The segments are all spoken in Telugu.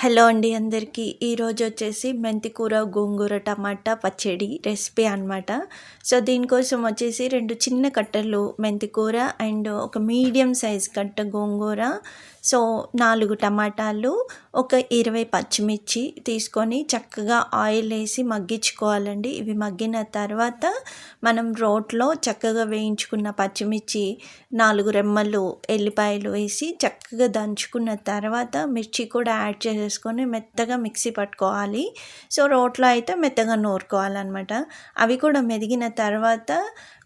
హలో అండి అందరికీ. ఈరోజు వచ్చేసి మెంతికూర గోంగూర టమాటా పచ్చడి రెసిపీ అనమాట సో దీనికోసం వచ్చేసి రెండు చిన్న కట్టలు మెంతికూర అండ్ ఒక మీడియం సైజ్ కట్ట గోంగూర. సో నాలుగు టమాటాలు ఒక ఇరవై పచ్చిమిర్చి తీసుకొని చక్కగా ఆయిల్ వేసి మగ్గించుకోవాలండి. ఇవి మగ్గిన తర్వాత మనం రోట్లో చక్కగా వేయించుకున్న పచ్చిమిర్చి నాలుగు రెమ్మలు ఎల్లిపాయలు వేసి చక్కగా దంచుకున్న తర్వాత మిర్చి కూడా యాడ్ చేసి వేసుకొని మెత్తగా మిక్సీ పట్టుకోవాలి. సో రోట్లో అయితే మెత్తగా నూరుకోవాలన్నమాట. అవి కూడా మెదిగిన తర్వాత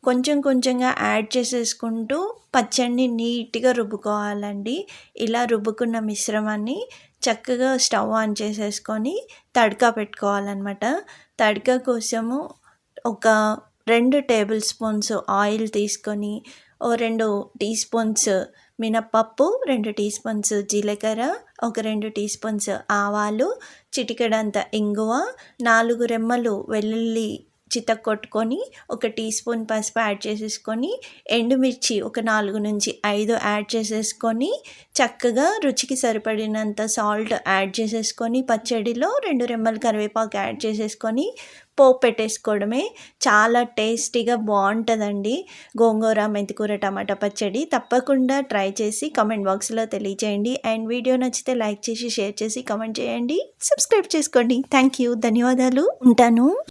కొంచెం కొంచెంగా యాడ్ చేసేసుకుంటూ పచ్చడిని నీట్గా రుబ్బుకోవాలండి. ఇలా రుబ్బుకున్న మిశ్రమాన్ని చక్కగా స్టవ్ ఆన్ చేసేసుకొని తడక పెట్టుకోవాలన్నమాట. తడక కోసము ఒక రెండు టేబుల్ స్పూన్స్ ఆయిల్ తీసుకొని ఓ రెండు టీ స్పూన్స్ మినప్పప్పు రెండు టీ స్పూన్స్ జీలకర్ర ఒక రెండు టీ స్పూన్స్ ఆవాలు చిటికెడంత ఇంగువ నాలుగు రెమ్మలు వెల్లుల్లి చిత్త కొట్టుకొని ఒక టీ స్పూన్ పసుపు యాడ్ చేసేసుకొని ఎండుమిర్చి ఒక నాలుగు నుంచి ఐదు యాడ్ చేసేసుకొని చక్కగా రుచికి సరిపడినంత సాల్ట్ యాడ్ చేసేసుకొని పచ్చడిలో రెండు రెమ్మల కరివేపాకు యాడ్ చేసేసుకొని పోపు పెట్టేసుకోవడమే చాలా టేస్టీగా బాగుంటుందండి. గోంగూర మెంతికూర టమాటా పచ్చడి తప్పకుండా ట్రై చేసి కమెంట్ బాక్స్లో తెలియచేయండి అండ్ వీడియో నచ్చితే లైక్ చేసి షేర్ చేసి కమెంట్ చేయండి. సబ్స్క్రైబ్ చేసుకోండి. Thank you. ధన్యవాదాలు. ఉంటాను.